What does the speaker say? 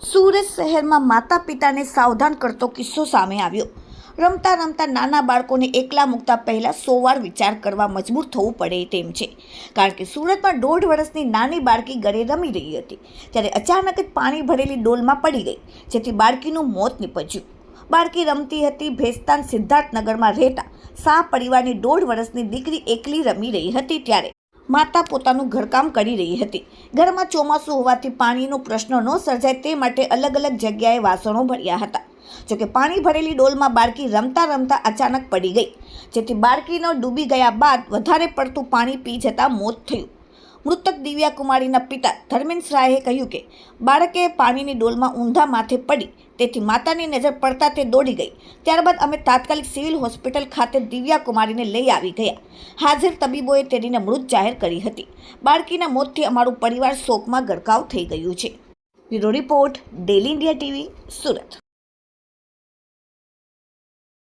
સુરત શહેરમાં માતા પિતાને સાવધાન કરતો કિસ્સો સામે આવ્યો. રમતા રમતા નાના બાળકોને એકલા મૂકતા પહેલાં સો વાર વિચાર કરવા મજબૂર થવું પડે તેમ છે. કારણ કે સુરતમાં દોઢ વર્ષની નાની બાળકી ઘરે રમી રહી હતી. ત્યારે અચાનક જ પાણી ભરેલી ડોલમાં પડી ગઈ, જેથી બાળકીનું મોત નીપજ્યું. બાળકી રમતી હતી ભેસ્તાન સિદ્ધાર્થનગરમાં રહેતા શાહ પરિવારની દોઢ વર્ષની દીકરી એકલી રમી રહી હતી ત્યારે માતા પોતાનું ઘરકામ કરી રહી હતી. ઘરમાં ચોમાસું હોવાથી પાણીનો પ્રશ્ન ન સર્જાય તે માટે અલગ અલગ જગ્યાએ વાસણો ભર્યા હતા. જોકે પાણી ભરેલી ડોલમાં બાળકી રમતા રમતા અચાનક પડી ગઈ. જેથી બાળકીનો ડૂબી ગયા બાદ વધારે પડતું પાણી પી જતાં મોત થયું. મૃતક દિવ્યા કુમારીના પિતા ધર્મેન્દ્ર રાયે કહ્યું કે બાળકે પાણીની ડોલમાં ઊંધા માથે પડી, તેથી માતાની નજર પડતા તે દોડી ગઈ. ત્યારબાદ અમે તાત્કાલિક સિવિલ હોસ્પિટલ ખાતે દિવ્યા કુમારીને લઈ આવી ગયા. હાજર તબીબોએ તેણીને મૃત જાહેર કરી હતી. બાળકીના મોતથી અમારું પરિવાર શોકમાં ગરકાવ થઈ ગયું છે. Bureau report, daily India TV, Surat.